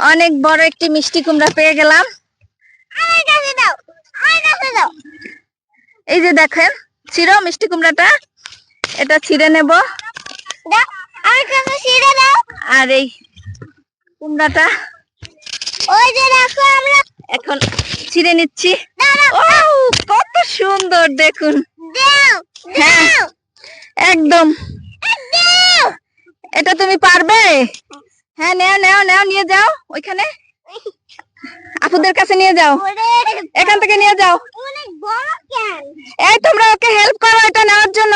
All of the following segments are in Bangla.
অনেক বড় একটি মিষ্টি কুমড়া পেয়ে গেলাম। এই যে দেখেন ছিঁড়ো মিষ্টি কুমড়াটা। এটা ছিঁড়ে নেব। আর এই কুমড়াটা। ওই এখন ছিঁড়ে নিচ্ছি। কত সুন্দর, দেখুন। হ্যাঁ। একদম। এটা তুমি পারবে? হ্যাঁ নেও নেও নেও, নিয়ে যাও ওইখানে। আপুদের কাছে নিয়ে যাও। এখান থেকে নিয়ে যাও। এই তোমরা ওকে হেল্প করো এটা নেওয়ার জন্য।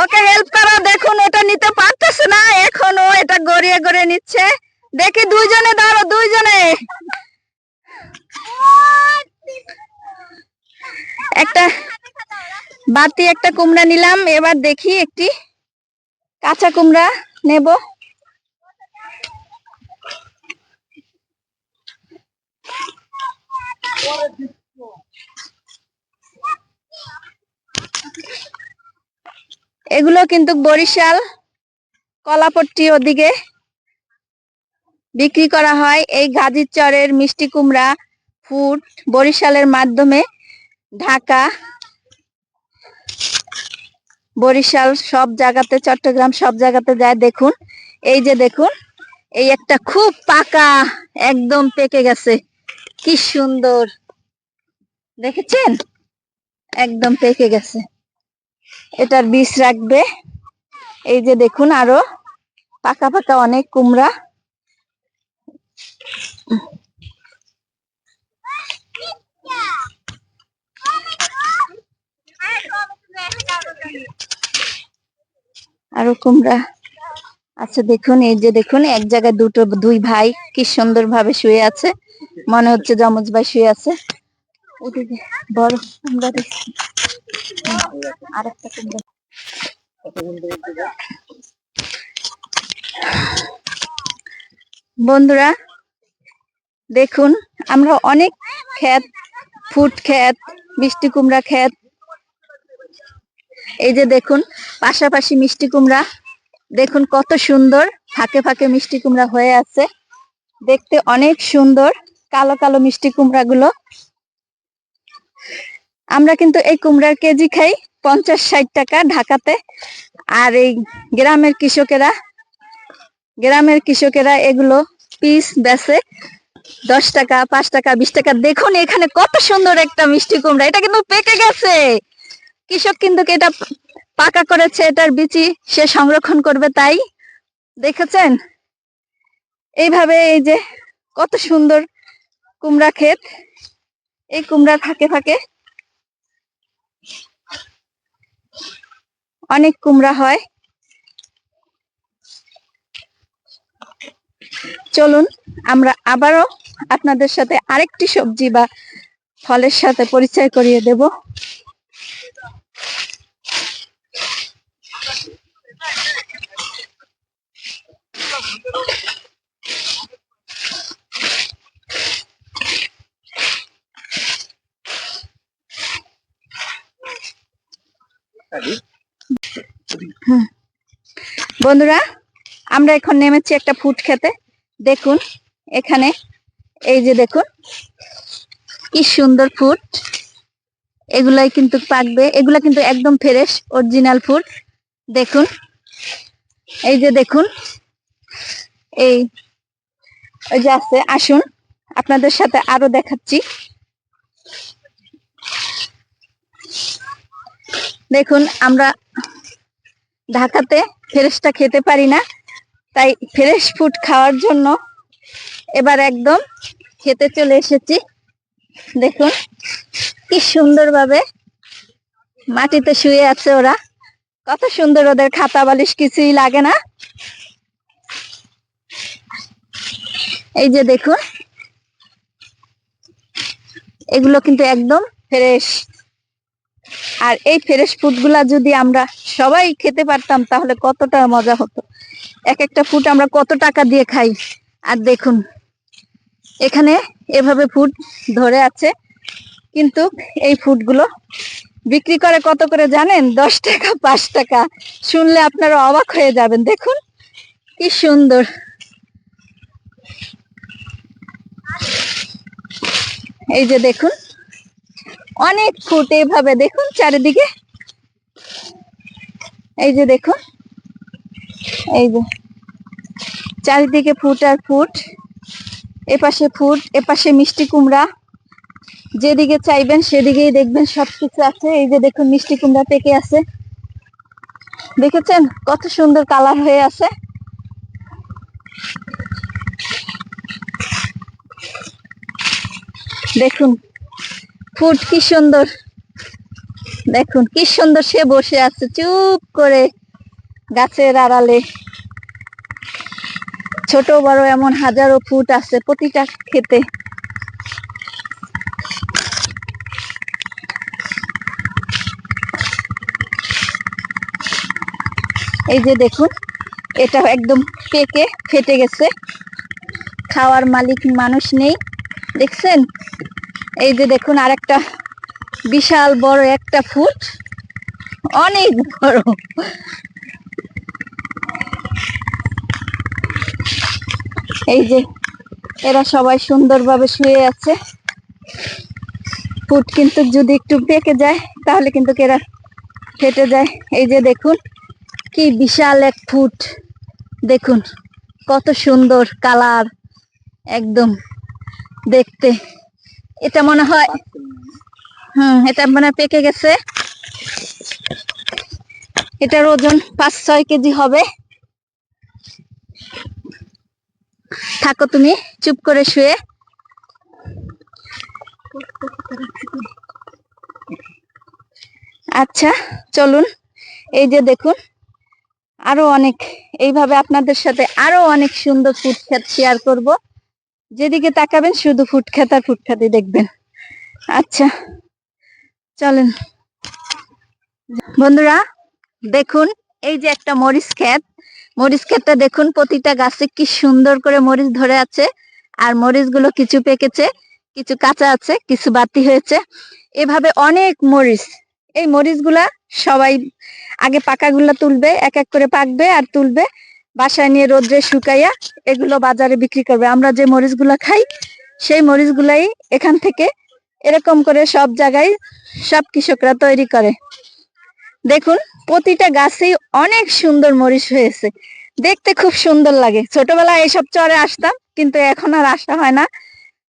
ওকে হেল্প করো, দেখুন, ওটা নিতে পারতেছে না। এখনও এটা গড়িয়ে গড়িয়ে নিচ্ছে। দেখি দুইজনে, ধরো, দুইজনে। একটা বাতি, একটা কুমড়া নিলাম। এবার দেখি একটি কাঁচা কুমড়া নেব। এগুলো কিন্তু বরিশাল কলাপট্টি ওদিকে বিক্রি করা হয়। এই গাজীর চরের মিষ্টি কুমড়া ফুড বরিশালের মাধ্যমে ঢাকা, বরিশাল সব জায়গাতে, চট্টগ্রাম সব জায়গাতে যায়, দেখুন। এই যে দেখুন, এই একটা খুব পাকা, একদম পেকে গেছে। কি সুন্দর। দেখেছেন? একদম পেকে গেছে। এটার বীজ রাখবে। এই যে দেখুন আরও, পাকা পাকা অনেক কুমড়া। আরও কুমড়া। আচ্ছা দেখুন, এই যে দেখুন, এক জায়গায় দুটো, দুই ভাই কি সুন্দর ভাবে শুয়ে আছে। মনে হচ্ছে জমজ ভাই শুয়ে আছে। ওদিকে বড় কুমড়া কুমড়া। বন্ধুরা, দেখুন, আমরা অনেক ক্ষেত ফুট ক্ষেত মিষ্টি কুমড়া ক্ষেত এই যে দেখুন, পাশাপাশি মিষ্টি কুমড়া। দেখুন কত সুন্দর, ফাঁকে ফাঁকে মিষ্টি কুমড়া হয়ে আছে। দেখতে অনেক সুন্দর, কালো কালো মিষ্টি কুমড়া গুলো আমরা কিন্তু এই কুমড়ার কেজি খাই পঞ্চাশ ষাট টাকা ঢাকাতে। আর এই গ্রামের কৃষকেরা গ্রামের কৃষকেরা এগুলো পিস বেচে দশ টাকা, পাঁচ টাকা, বিশ টাকা। দেখুন এখানে কত সুন্দর একটা মিষ্টি কুমড়া, এটা কিন্তু পেকে গেছে। কৃষক কিন্তু এটা পাকা করেছে, এটার বিচি সে সংরক্ষণ করবে তাই? দেখেছেন? এইভাবে এই যে কত সুন্দর কুমড়া ক্ষেত। এই কুমড়া ফাঁকে ফাঁকে অনেক কুমড়া হয়। চলুন, আমরা আবারও আপনাদের সাথে আরেকটি সবজি বা ফলের সাথে পরিচয় করিয়ে দেব। বন্ধুরা, আমরা এখন নেমেছি একটা ফুড খেতে। দেখুন, এখানে, এই যে দেখুন, কি সুন্দর ফুড। এগুলাই কিন্তু পাকবে, এগুলা কিন্তু একদম ফ্রেশ, অরিজিনাল ফুড। দেখুন, এই যে দেখুন এই, ওই যে আছে, আসুন, আপনাদের সাথে আরও দেখাচ্ছি। দেখুন, আমরা ঢাকাতে ফ্রেশটা খেতে পারি না, তাই ফ্রেশ ফুড খাওয়ার জন্য এবার একদম খেতে চলে এসেছি। দেখুন, কি সুন্দরভাবে মাটিতে শুয়ে আছে ওরা। কত সুন্দর ওদের খাতা বালিশ কিছুই লাগে না। এই যে দেখুন, এগুলো কিন্তু একদম ফ্রেশ আর এই ফ্রেশ ফুডগুলা যদি আমরা সবাই খেতে পারতাম, তাহলে কতটা মজা হতো। এক একটা ফুড আমরা কত টাকা দিয়ে খাই। আর দেখুন, এখানে এভাবে ফুড ধরে আছে। কিন্তু এই ফুডগুলো বিক্রি করে কত করে জানেন? দশ টাকা, পাঁচ টাকা। শুনলে আপনারা অবাক হয়ে যাবেন। দেখুন, কি সুন্দর। এই যে দেখুন, অনেক ফুট এভাবে দেখুন চারিদিকে। এই যে দেখুন, এই যে চারিদিকে ফুট আর ফুট, এপাশে ফুট, এপাশে মিষ্টি কুমড়া। যেদিকে চাইবেন সেদিকেই দেখবেন সবকিছু আছে। এই যে দেখুন মিষ্টি কুমড়া পেকে আছে। দেখেছেন? কত সুন্দর কালার হয়ে আছে। দেখুন, ফুট কি সুন্দর। দেখুন, কি সুন্দর সে বসে আছে, চুপ করে গাছের আড়ালে। ছোট, বড় এমন হাজারো ফুট আছে প্রতিটা খেতে এই যে দেখুন, এটা একদম পেকে ফেটে গেছে। খাওয়ার মালিক মানুষ নেই, দেখছেন? এই যে দেখুন আরেকটা বিশাল বড় একটা ফুট। অনেক বড়। এই যে এরা সবাই সুন্দরভাবে শুয়ে আছে। ফুট কিন্তু যদি একটু পেকে যায়, তাহলে কিন্তু এরা ফেটে যায়। এই যে দেখুন, কি বিশাল এক ফুট। দেখুন, কত সুন্দর কালার একদম দেখতে। এটা মনে হয় হুম, এটা মানে পেকে গেছে। এটার ওজন পাঁচ ছয় কেজি হবে। থাকো তুমি, চুপ করে শুয়ে। আচ্ছা চলুন। এই যে দেখুন, আরও অনেক। এইভাবে আপনাদের সাথে আরও অনেক সুন্দর ফুড শেয়ার করব। যেদিকে তাকাবেন শুধু ফুড খেত আর ফুড খেতে দেখবেন। আচ্ছা চলেন। বন্ধুরা, দেখুন, এই যে একটা মরিচ ক্ষেত। মরিচ ক্ষেতটা দেখুন, প্রতিটা গাছে কি সুন্দর করে মরিচ ধরে আছে। আর মরিচগুলো কিছু পেকেছে, কিছু কাঁচা আছে, কিছু বাতি হয়েছে। এভাবে অনেক মরিচ, এই মরিচগুলা সবাই আগে পাকাগুলা তুলবে, এক এক করে পাকবে আর তুলবে। বাসায় নিয়ে রোদ্রে শুকাইয়া এগুলো বাজারে বিক্রি করবে। আমরা যে মরিচগুলা খাই, সেই মরিচগুলাই এখান থেকে এরকম করে সব জায়গায় সব কৃষকরা তৈরি করে। দেখুন, প্রতিটা গাছেই অনেক সুন্দর মরিচ হয়েছে। দেখতে খুব সুন্দর লাগে। ছোটবেলায় এইসব চরে আসতাম, কিন্তু এখন আর আসা হয় না।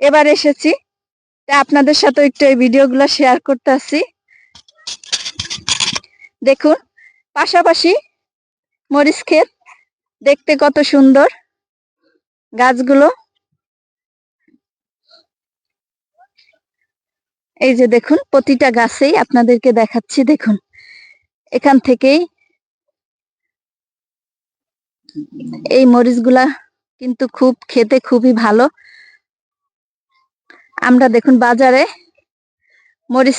এবার এসেছি। তা আপনাদের সাথে একটু এই ভিডিওগুলো শেয়ার করতে আসি দেখুন, পাশাপাশি মরিচ ক্ষেত দেখতে কত সুন্দর গাছগুলো। এই যে দেখুন, প্রতিটা গাছেই আপনাদেরকে দেখাচ্ছি, দেখুন। এখান থেকেই এই মরিচগুলা কিন্তু খুব খেতে খুবই ভালো। আমরা দেখুন বাজারে মরিচ,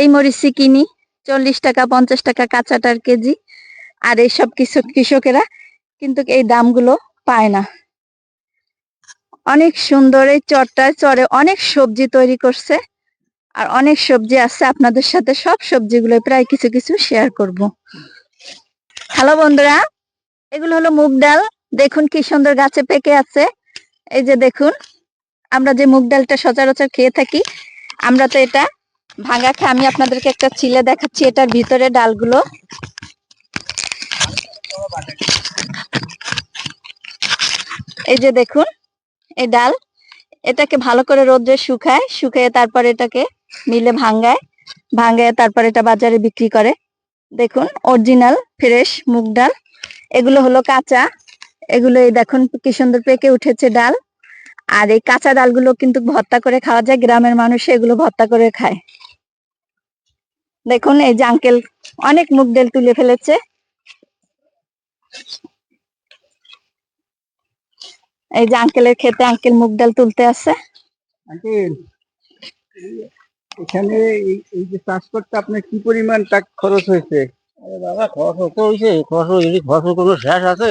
এই মরিচই কিনি, চল্লিশ টাকা, পঞ্চাশ টাকা কাঁচাটার কেজি। আর এইসব কৃষক কৃষকেরা কিন্তু এই দামগুলো পায় না। অনেক সুন্দর এই চরটায় চরে অনেক সবজি তৈরি করছে। আর অনেক সবজি আছে আপনাদের সাথে, সব সবজিগুলো প্রায় কিছু কিছু শেয়ার করব। হ্যালো বন্ধুরা, এগুলো হলো মুগ ডাল। দেখুন কি সুন্দর গাছে পেকে আছে। এই যে দেখুন, আমরা যে মুগ ডালটা সচরাচর খেয়ে থাকি, আমরা তো এটা ভাঙা খেয়ে। আমি আপনাদেরকে একটা চিলে দেখাচ্ছি, এটার ভিতরে ডালগুলো এই যে দেখুন, এই ডাল, এটাকে ভালো করে রোদ্রে শুকায়, শুকিয়ে তারপর এটাকে মিলে ভাঙ্গায় ভাঙ্গায় তারপর এটা বাজারে বিক্রি করে। দেখুন অরিজিনাল ফ্রেশ মুগ ডাল, এগুলো হলো কাঁচা। এগুলো এই দেখুন, কি সুন্দর পেকে উঠেছে ডাল। আর এই কাঁচা ডালগুলো কিন্তু ভর্তা করে খাওয়া যায়, গ্রামের মানুষ এগুলো ভর্তা করে খায়। দেখুন, এই যে আঙ্কেল অনেক মুগ ডাল তুলে ফেলেছে। এই যে আঙ্কেলের খেতে আঙ্কেল মুগ ডাল তুলতে আছে। আঙ্কেল এখানে এই যে চাষ করতে আপনার কি পরিমাণ টাকা খরচ হয়েছে? আরে বাবা খরচ হয়েছে খরচ যদি খরচ কোনো শেষ আছে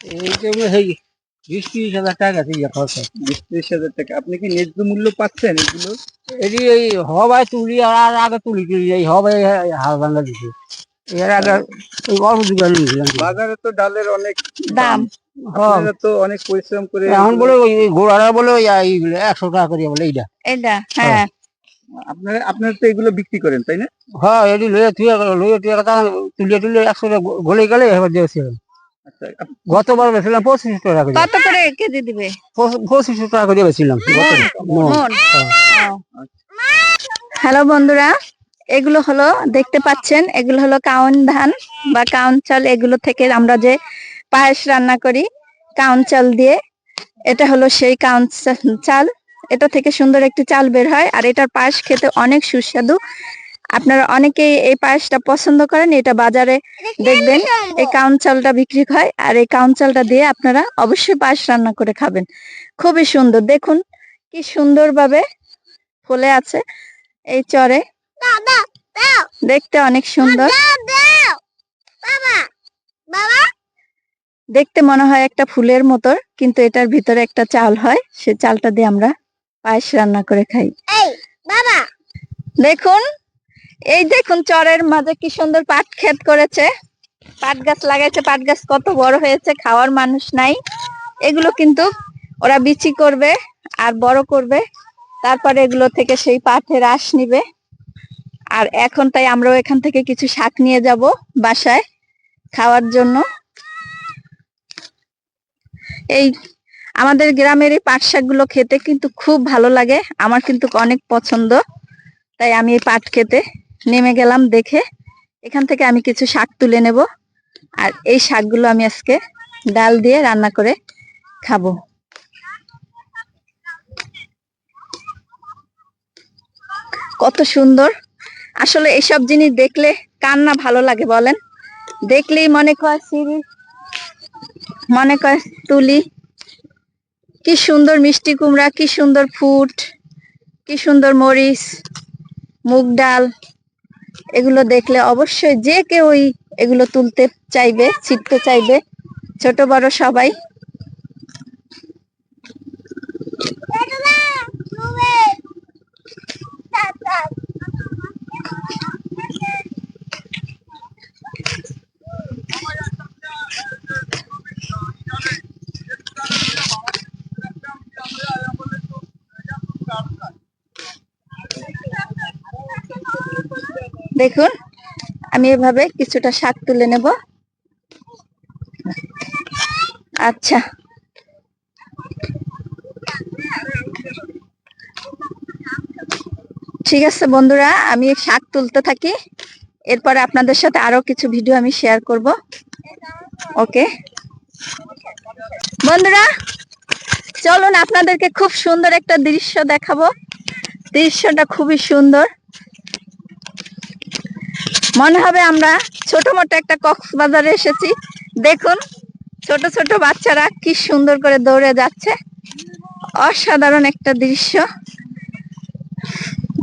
এই জন্য সেই বিশ তিরিশ হাজার টাকা ইয়ে খরচ। বিশ ত্রিশ হাজার টাকা আপনি কি ন্যায্য মূল্য পাচ্ছেন এগুলো? এটি এই হবাই তুলি আর আগে তুলি তুলি এই হবাই হাল ভাঙা দিছে। এর আগে অল্প বাজারে তো ডালের অনেক দাম। হ্যাঁ। আপনারা তো অনেক পরিশ্রম করে এখন বলে ওই ওই ঘোড়ারা বলে ওই একশো টাকা করে বলে এইটা। হ্যাঁ। আপনারা আপনারা তো এগুলো বিক্রি করেন তাই না? হ্যাঁ এটি লইয়ে তুই লইয়ে তুই তুলিয়ে তুলিয়ে একশো টাকা গলে গেলে এবার দিয়েছিলাম। আচ্ছা গতবার বেছিলাম পঁচিশ টাকা করে। কত করে কেজি দিবে? পঁচিশ টাকা করে বেছিলাম। হ্যাঁ। হ্যালো বন্ধুরা। এগুলো হলো, দেখতে পাচ্ছেন, এগুলো হলো কাউন ধান বা কাউন চাল। এগুলো থেকে আমরা যে পায়েস রান্না করি, কাউন চাল দিয়ে, এটা হলো সেই কাউন চাল। এটা থেকে সুন্দর একটি চাল বের হয় আর এটার পায়েস খেতে অনেক সুস্বাদু। আপনারা অনেকেই এই পায়েসটা পছন্দ করেন, এটা বাজারে দেখবেন, এই কাউন চালটা বিক্রি হয় আর এই কাউন চালটা দিয়ে আপনারা অবশ্যই পায়েস রান্না করে খাবেন। খুবই সুন্দর, দেখুন কি সুন্দরভাবে ফুলে আছে এই চরে। দেখতে অনেক সুন্দর। দেখতে মনে হয় একটা ফুলের মতো কিন্তু এটার ভিতরে একটা চাল হয়। সে চালটা দিয়ে আমরা পায়েস রান্না করে খাই। এই বাবা। দেখুন এই দেখুন চরের মাঝে কি সুন্দর পাট ক্ষেত করেছে। পাট গাছ লাগাইছে পাট গাছ কত বড় হয়েছে খাওয়ার মানুষ নাই। এগুলো কিন্তু ওরা বিচি করবে আর বড় করবে। তারপরে এগুলো থেকে সেই পাটের আঁশ নিবে। আর এখন তাই আমরাও এখান থেকে কিছু শাক নিয়ে যাব বাসায় খাওয়ার জন্য। এই আমাদের গ্রামের এই পাট শাকগুলো খেতে কিন্তু খুব ভালো লাগে, আমার কিন্তু অনেক পছন্দ। তাই আমি এই পাট খেতে নেমে গেলাম দেখে, এখান থেকে আমি কিছু শাক তুলে নেব। আর এই শাকগুলো আমি আজকে ডাল দিয়ে রান্না করে খাব। কত সুন্দর আসলে এসব জিনিস দেখলে কার না ভালো লাগে বলেন? দেখলেই মনে কয় সিঁড়ি, মনে কয় তুলি। কি সুন্দর মিষ্টি কুমড়া, কি সুন্দর ফুট, কি সুন্দর মরিচ, মুগ ডাল, এগুলো দেখলে অবশ্যই যে কেউই এগুলো তুলতে চাইবে, ছিটতে চাইবে, ছোট বড় সবাই। দেখুন আমি এভাবে কিছুটা শাক তুলে নেব। আচ্ছা। ঠিক আছে বন্ধুরা, আমি শাক তুলতে থাকি। এরপরে আপনাদের সাথে আরও কিছু ভিডিও আমি শেয়ার করব। ওকে বন্ধুরা, চলুন আপনাদেরকে খুব সুন্দর একটা দৃশ্য দেখাবো। দৃশ্যটা খুবই সুন্দর। মনে হবে আমরা ছোট মোটো একটা কক্সবাজারে এসেছি। দেখুন, ছোট ছোট বাচ্চারা কি সুন্দর করে দৌড়ে যাচ্ছে। অসাধারণ একটা দৃশ্য।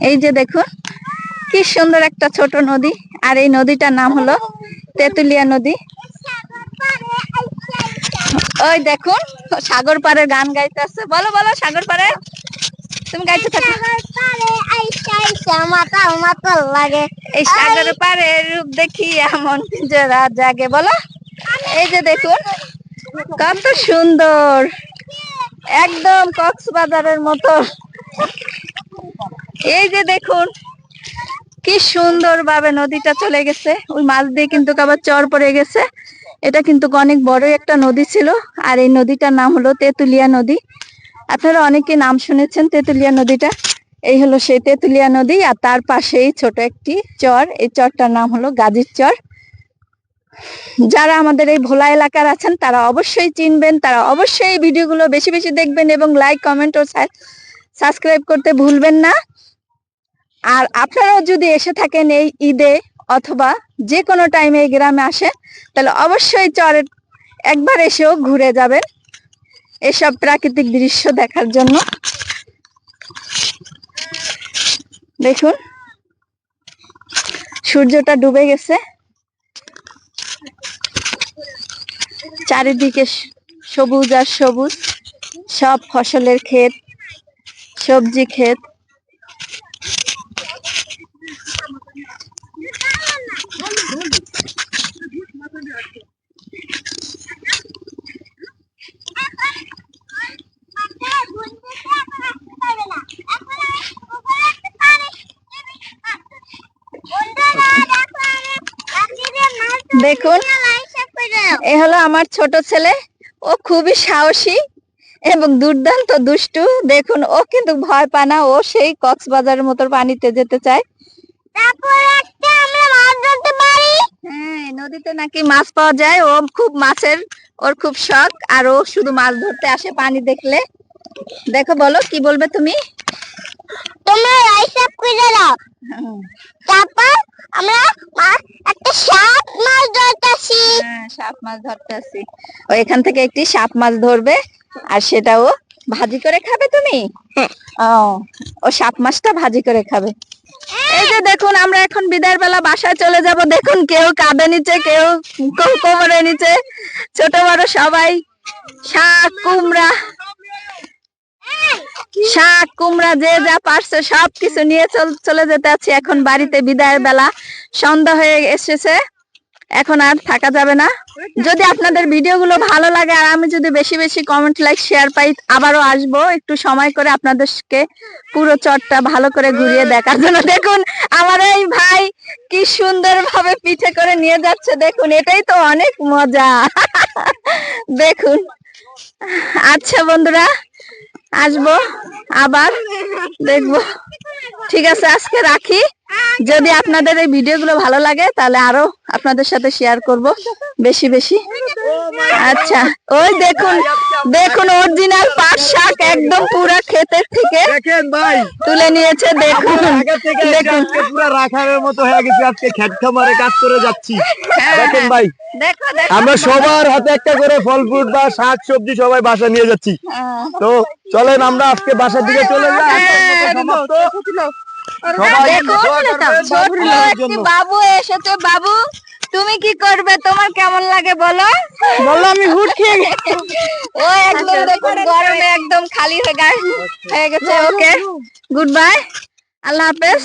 এই যে দেখুন, কি সুন্দর একটা ছোট নদী। আর এই নদীটার নাম হলো তেতুলিয়া নদী। ওই দেখুন, সাগর পাড়ে গান গাইতে গাইতেছে বলো বলো, সাগর পাড়ে। তুমি গাইতে থাকো। লাগে এই সাগর পাড়ে রূপ দেখি এমন জোড়া জাগে। বলো, এই যে দেখুন, কত সুন্দর। একদম কক্সবাজারের মতো। এই যে দেখুন, কি সুন্দর ভাবে নদীটা চলে গেছে। ওই মাছ দিয়ে কিন্তু আবার চর পড়ে গেছে। এটা কিন্তু অনেক বড় একটা নদী ছিল, আর এই নদীটার নাম হলো তেতুলিয়া নদী। আপনারা অনেকে নাম শুনেছেন তেতুলিয়া নদীটা। এই হলো সেই তেতুলিয়া নদী, আর তার পাশেই ছোট একটি চর। এই চরটার নাম হলো গাজীর চর। যারা আমাদের এই ভোলা এলাকার আছেন, তারা অবশ্যই চিনবেন, তারা অবশ্যই এই ভিডিওগুলো বেশি বেশি দেখবেন এবং লাইক কমেন্ট ও সাবস্ক্রাইব করতে ভুলবেন না। আর আপনারাও যদি এসে থাকেন এই ঈদে অথবা যে কোনো টাইমে এই গ্রামে আসেন, তাহলে অবশ্যই চরের একবার এসেও ঘুরে যাবেন এসব প্রাকৃতিক দৃশ্য দেখার জন্য। দেখুন, সূর্যটা ডুবে গেছে। চারিদিকে সবুজ আর সবুজ, সব ফসলের ক্ষেত, সবজি ক্ষেত। দেখুন এ হলো আমার ছোট ছেলে। ও খুবই সাহসী এবং দুর্দান্ত দুষ্টু। দেখুন ও কিন্তু ভয় পায় না। ও সেই কক্সবাজারের মতো পানিতে যেতে চায়। হ্যাঁ নদীতে নাকি মাছ পাওয়া যায়। ও খুব মাছের ওর খুব শখ। আর ও শুধু মাছ ধরতে আসে পানি দেখলে। দেখো বলো কি বলবে তুমি? তোমরা হিসাব করে দাও তারপর আমরা একটা সাপ মাছ ধরতেছি। হ্যাঁ সাপ মাছ ধরতে আসি ও এখান থেকে একটি সাপ মাছ ধরবে আর সেটা ও ভাজি করে খাবে তুমি? ও ও সাপ মাছটা ভাজি করে খাবে। এই যে দেখুন আমরা এখন বিদায়ের বেলা বাসায় চলে যাব। দেখুন কেউ কাঁধে নিচে কেউ কোমরে নিচে। ছোট বড় সবাই শাক কুমড়া। শাক, কুমড়া, যে যা পারছে সব কিছু নিয়ে চলে যেতে আছি। এখন বাড়িতে বিদায়ের বেলা। সন্ধ্যা হয়ে এসেছে। এখন আর থাকা যাবে না। যদি আপনাদের ভিডিওগুলো ভালো লাগে আর আমি যদি বেশি বেশি কমেন্ট লাইক শেয়ার পাই, আবারও আসব। একটু সময় করে আপনাদেরকে পুরো চটটা ভালো করে ঘুরিয়ে দেখার জন্য। দেখুন, আমার এই ভাই কি সুন্দর ভাবে পিঠে করে নিয়ে যাচ্ছে। দেখুন, এটাই তো অনেক মজা। দেখুন। আচ্ছা বন্ধুরা। আসব আবার দেখব। ঠিক আছে আজকে রাখি। যদি আপনাদের এই ভিডিওগুলো ভালো লাগে তাহলে আরও আপনাদের সাথে শেয়ার করব বেশি বেশি। আচ্ছা ওই দেখুন দেখুন অরিজিনাল পাট শাক একদম পুরা ক্ষেতের থেকে দেখেন ভাই। তুলে নিয়েছে দেখুন দেখুন। পুরো রাখারের মতো হয়ে গেছে আজকে খেত খামারে কাজ করে যাচ্ছি। হ্যাঁ, দেখেন ভাই। দেখো দেখো। আমরা সবার হাতে একটা করে ফল ফ্রুট বা শাক সবজি সবাই বাসা নিয়ে যাচ্ছি। হ্যাঁ। তো চলেন আমরা আজকে বাসার দিকে চলে যাই। বাবু এসেছে বাবু। তুমি কি করবে? তোমার কেমন লাগে বলো? বলো আমি হুট খেয়ে ও একদম দেখুন গরমে একদম খালি হয়ে হয়ে গেছে ওকে। গুড বাই আল্লাহ হাফেজ।